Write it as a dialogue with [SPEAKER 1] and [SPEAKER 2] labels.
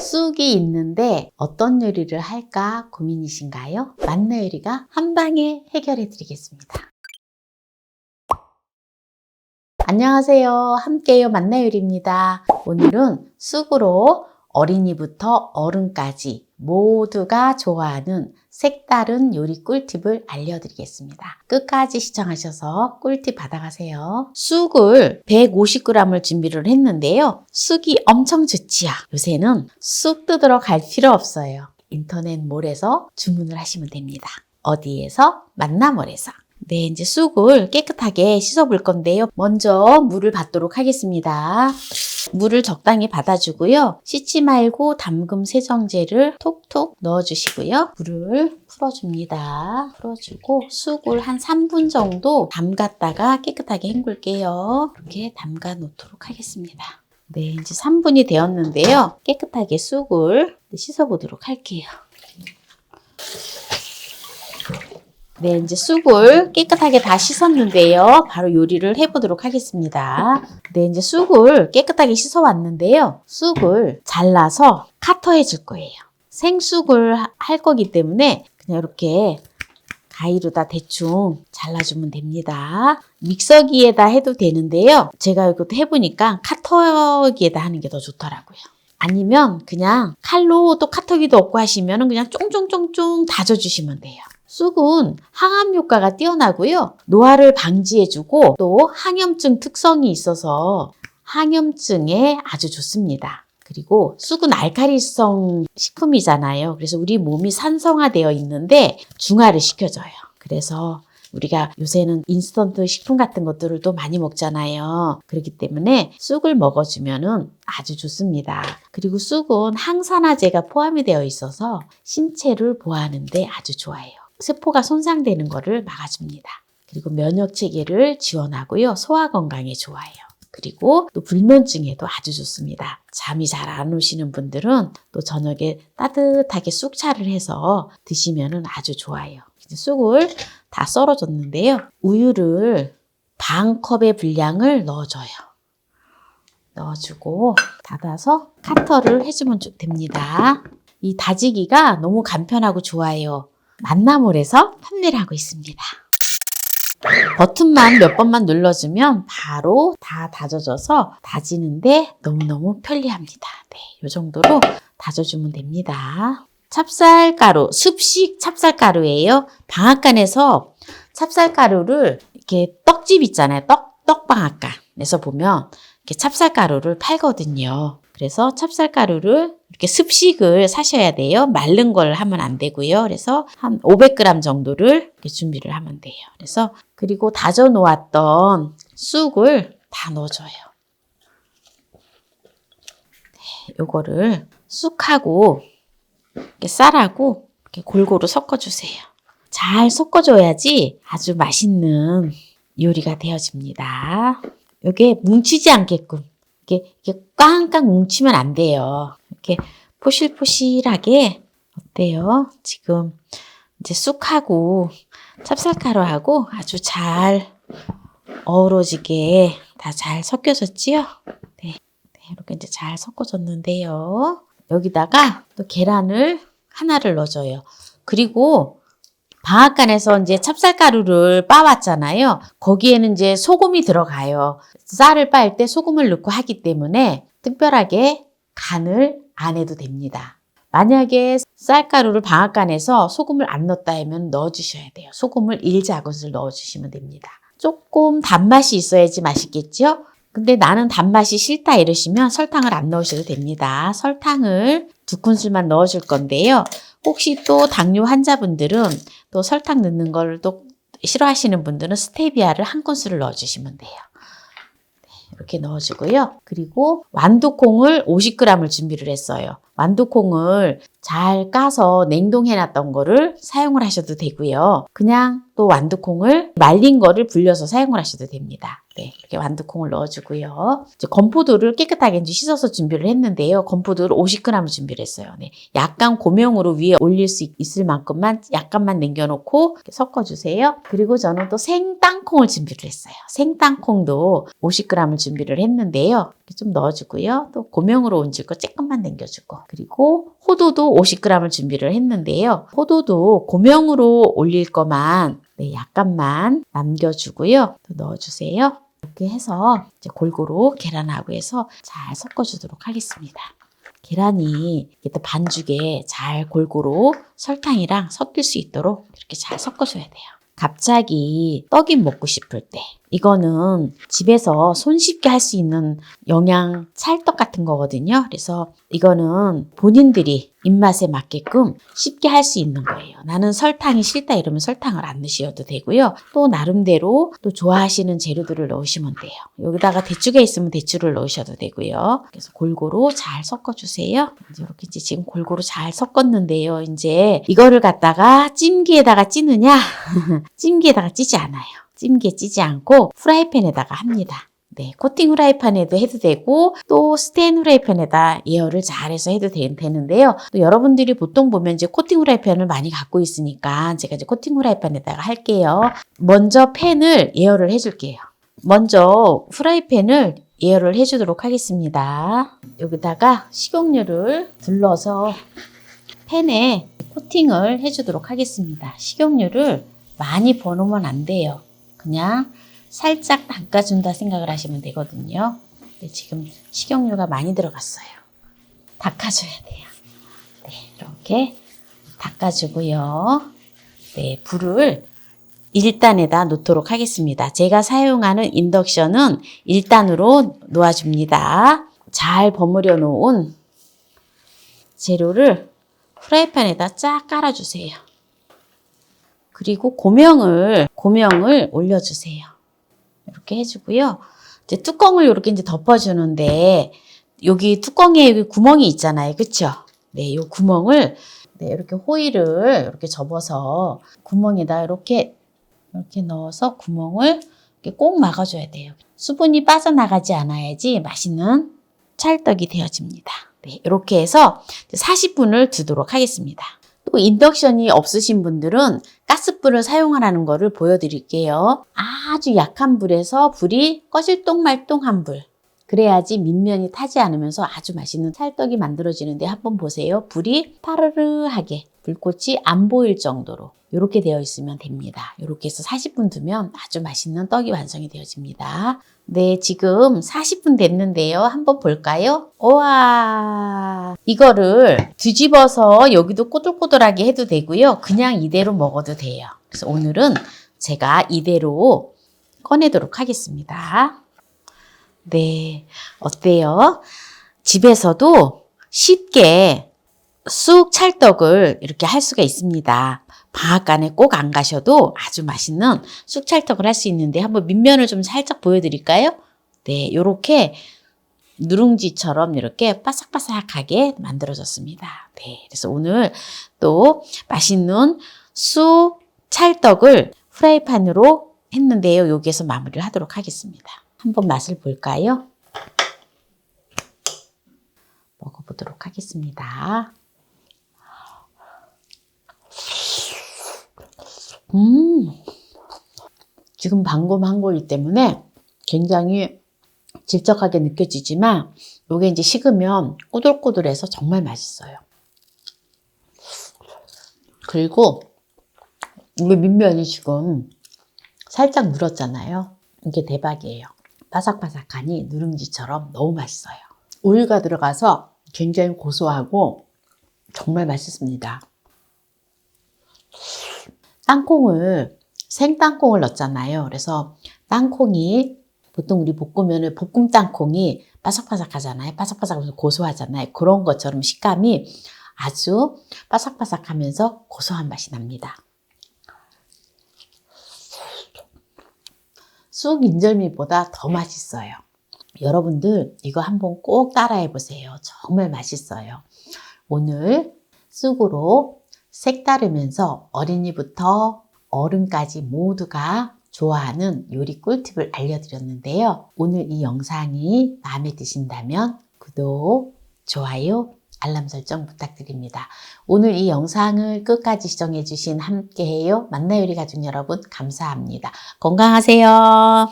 [SPEAKER 1] 쑥이 있는데 어떤 요리를 할까 고민이신가요? 만나 요리가 한 방에 해결해 드리겠습니다. 안녕하세요. 함께요. 만나 요리입니다. 오늘은 쑥으로 어린이부터 어른까지 모두가 좋아하는 색다른 요리 꿀팁을 알려드리겠습니다. 끝까지 시청하셔서 꿀팁 받아가세요. 쑥을 150g을 준비를 했는데요. 쑥이 엄청 좋지요. 요새는 쑥 뜯으러 갈 필요 없어요. 인터넷 몰에서 주문을 하시면 됩니다. 어디에서? 만나몰에서. 네, 이제 쑥을 깨끗하게 씻어볼 건데요. 먼저 물을 받도록 하겠습니다. 물을 적당히 받아주고요. 씻지 말고 담금 세정제를 톡톡 넣어주시고요. 물을 풀어줍니다. 풀어주고 쑥을 한 3분 정도 담갔다가 깨끗하게 헹굴게요. 이렇게 담가 놓도록 하겠습니다. 네, 이제 3분이 되었는데요. 깨끗하게 쑥을 씻어보도록 할게요. 네, 이제 쑥을 깨끗하게 다 씻었는데요. 바로 요리를 해보도록 하겠습니다. 네, 이제 쑥을 깨끗하게 씻어왔는데요. 쑥을 잘라서 카터해 줄 거예요. 생쑥을 하- 할 거기 때문에 그냥 이렇게 가위로 다 대충 잘라주면 됩니다. 믹서기에다 해도 되는데요. 제가 이것도 해보니까 카터기에다 하는 게 더 좋더라고요. 아니면 그냥 칼로 또 카터기도 없고 하시면 그냥 쫑쫑쫑쫑 다져주시면 돼요. 쑥은 항암 효과가 뛰어나고요. 노화를 방지해주고 또 항염증 특성이 있어서 항염증에 아주 좋습니다. 그리고 쑥은 알카리성 식품이잖아요. 그래서 우리 몸이 산성화되어 있는데 중화를 시켜줘요. 그래서 우리가 요새는 인스턴트 식품 같은 것들을 또 많이 먹잖아요. 그렇기 때문에 쑥을 먹어주면은 아주 좋습니다. 그리고 쑥은 항산화제가 포함이 되어 있어서 신체를 보호하는데 아주 좋아해요. 세포가 손상되는 것을 막아줍니다. 그리고 면역 체계를 지원하고요. 소화 건강에 좋아해요. 그리고 또 불면증에도 아주 좋습니다. 잠이 잘 안 오시는 분들은 또 저녁에 따뜻하게 쑥차를 해서 드시면 아주 좋아요. 쑥을 다 썰어줬는데요. 우유를 반 컵의 분량을 넣어줘요. 넣어주고 닫아서 카터를 해주면 좀 됩니다. 이 다지기가 너무 간편하고 좋아요. 만나몰에서 판매를 하고 있습니다. 버튼만 몇 번만 눌러주면 바로 다 다져져서 다지는데 너무너무 편리합니다. 네, 이 정도로 다져주면 됩니다. 찹쌀가루, 습식 찹쌀가루예요. 방앗간에서 찹쌀가루를 이렇게 떡집 있잖아요. 떡, 떡방앗간에서 보면 이렇게 찹쌀가루를 팔거든요. 그래서 찹쌀가루를 이렇게 습식을 사셔야 돼요. 마른 걸 하면 안 되고요. 그래서 한 500g 정도를 이렇게 준비를 하면 돼요. 그래서 그리고 다져 놓았던 쑥을 다 넣어줘요. 네, 요거를 쑥하고 이렇게 쌀하고 이렇게 골고루 섞어주세요. 잘 섞어줘야지 아주 맛있는 요리가 되어집니다. 요게 뭉치지 않게끔 이렇게, 이렇게 꽝꽝 뭉치면 안 돼요. 이렇게 포실포실하게 어때요? 지금 이제 쑥하고 찹쌀가루하고 아주 잘 어우러지게 다 잘 섞여졌지요? 네. 네, 이렇게 이제 잘 섞어졌는데요. 여기다가 또 계란을 하나를 넣어줘요. 그리고 방앗간에서 이제 찹쌀가루를 빻았잖아요. 거기에는 이제 소금이 들어가요. 쌀을 빻을 때 소금을 넣고 하기 때문에 특별하게 간을 안 해도 됩니다. 만약에 쌀가루를 방앗간에서 소금을 안 넣었다 하면 넣어주셔야 돼요. 소금을 1작은술 넣어주시면 됩니다. 조금 단맛이 있어야지 맛있겠죠? 근데 나는 단맛이 싫다 이러시면 설탕을 안 넣으셔도 됩니다. 설탕을 두 큰술만 넣어줄 건데요. 혹시 또 당뇨 환자분들은 또 설탕 넣는 걸 또 싫어하시는 분들은 스테비아를 한 큰술을 넣어주시면 돼요. 네, 이렇게 넣어주고요. 그리고 완두콩을 50g을 준비를 했어요. 완두콩을 잘 까서 냉동해놨던 거를 사용을 하셔도 되고요. 그냥 또 완두콩을 말린 거를 불려서 사용을 하셔도 됩니다. 네, 이렇게 완두콩을 넣어주고요. 이제 건포도를 깨끗하게 이제 씻어서 준비를 했는데요. 건포도를 50g을 준비를 했어요. 네, 약간 고명으로 위에 올릴 수 있을 만큼만 약간만 남겨놓고 섞어주세요. 그리고 저는 또 생땅콩을 준비를 했어요. 생땅콩도 50g을 준비를 했는데요. 좀 넣어주고요. 또 고명으로 얹을 거 조금만 남겨주고 그리고 호두도 50g을 준비를 했는데요. 호두도 고명으로 올릴 거만 네, 약간만 남겨주고요. 또 넣어주세요. 이렇게 해서 이제 골고루 계란하고 해서 잘 섞어주도록 하겠습니다. 계란이 또 반죽에 잘 골고루 설탕이랑 섞일 수 있도록 이렇게 잘 섞어줘야 돼요. 갑자기 떡이 먹고 싶을 때 이거는 집에서 손쉽게 할 수 있는 영양 찰떡 같은 거거든요. 그래서 이거는 본인들이 입맛에 맞게끔 쉽게 할 수 있는 거예요. 나는 설탕이 싫다 이러면 설탕을 안 넣으셔도 되고요. 또 나름대로 또 좋아하시는 재료들을 넣으시면 돼요. 여기다가 대추가 있으면 대추를 넣으셔도 되고요. 그래서 골고루 잘 섞어주세요. 이렇게 지금 골고루 잘 섞었는데요. 이제 이거를 갖다가 찜기에다가 찌느냐? 찜기에다가 찌지 않아요. 찜기에 찌지 않고 프라이팬에다가 합니다. 네, 코팅 후라이팬에도 해도 되고 또 스테인 후라이팬에다 예열을 잘해서 해도 되, 되는데요. 또 여러분들이 보통 보면 이제 코팅 후라이팬을 많이 갖고 있으니까 제가 이제 코팅 후라이팬에다가 할게요. 먼저 팬을 예열을 해줄게요. 먼저 후라이팬을 예열을 해주도록 하겠습니다. 여기다가 식용유를 둘러서 팬에 코팅을 해주도록 하겠습니다. 식용유를 많이 버놓으면 안 돼요. 그냥 살짝 닦아준다 생각을 하시면 되거든요. 근데 지금 식용유가 많이 들어갔어요. 닦아줘야 돼요. 네, 이렇게 닦아주고요. 네, 불을 1단에다 놓도록 하겠습니다. 제가 사용하는 인덕션은 1단으로 놓아줍니다. 잘 버무려 놓은 재료를 프라이팬에다 쫙 깔아주세요. 그리고 고명을, 고명을 올려주세요. 이렇게 해주고요. 이제 뚜껑을 이렇게 이제 덮어주는데, 여기 뚜껑에 여기 구멍이 있잖아요. 그쵸? 네, 이 구멍을, 네, 이렇게 호일을 이렇게 접어서 구멍에다 이렇게, 이렇게 넣어서 구멍을 이렇게 꼭 막아줘야 돼요. 수분이 빠져나가지 않아야지 맛있는 찰떡이 되어집니다. 네, 이렇게 해서 40분을 두도록 하겠습니다. 또 인덕션이 없으신 분들은 가스불을 사용하라는 것을 보여드릴게요. 아주 약한 불에서 불이 꺼질똥말똥한 불. 그래야지 밑면이 타지 않으면서 아주 맛있는 찰떡이 만들어지는데 한번 보세요. 불이 파르르하게 불꽃이 안 보일 정도로 이렇게 되어 있으면 됩니다. 이렇게 해서 40분 두면 아주 맛있는 떡이 완성이 되어집니다. 네, 지금 40분 됐는데요. 한번 볼까요? 우와, 이거를 뒤집어서 여기도 꼬들꼬들하게 해도 되고요. 그냥 이대로 먹어도 돼요. 그래서 오늘은 제가 이대로 꺼내도록 하겠습니다. 네, 어때요? 집에서도 쉽게 쑥 찰떡을 이렇게 할 수가 있습니다. 방앗간에 꼭 안 가셔도 아주 맛있는 쑥 찰떡을 할 수 있는데 한번 밑면을 좀 살짝 보여드릴까요? 네, 요렇게 누룽지처럼 이렇게 바삭바삭하게 만들어졌습니다. 네, 그래서 오늘 또 맛있는 쑥 찰떡을 프라이팬으로 했는데요. 여기에서 마무리를 하도록 하겠습니다. 한번 맛을 볼까요? 먹어보도록 하겠습니다. 음, 지금 방금 한 거기 때문에 굉장히 질적하게 느껴지지만 이게 이제 식으면 꼬들꼬들해서 정말 맛있어요. 그리고 이게 밑면이 지금 살짝 물었잖아요. 이게 대박이에요. 바삭바삭하니 누룽지처럼 너무 맛있어요. 우유가 들어가서 굉장히 고소하고 정말 맛있습니다. 땅콩을 생땅콩을 넣었잖아요. 그래서 땅콩이 보통 우리 볶으면 볶음 땅콩이 바삭바삭하잖아요. 바삭바삭하면서 고소하잖아요. 그런 것처럼 식감이 아주 바삭바삭하면서 고소한 맛이 납니다. 쑥 인절미보다 더 맛있어요. 여러분들 이거 한번 꼭 따라해 보세요. 정말 맛있어요. 오늘 쑥으로 색다르면서 어린이부터 어른까지 모두가 좋아하는 요리 꿀팁을 알려드렸는데요. 오늘 이 영상이 마음에 드신다면 구독, 좋아요, 알람 설정 부탁드립니다. 오늘 이 영상을 끝까지 시청해주신 함께해요. 만나요리 가족 여러분 감사합니다. 건강하세요.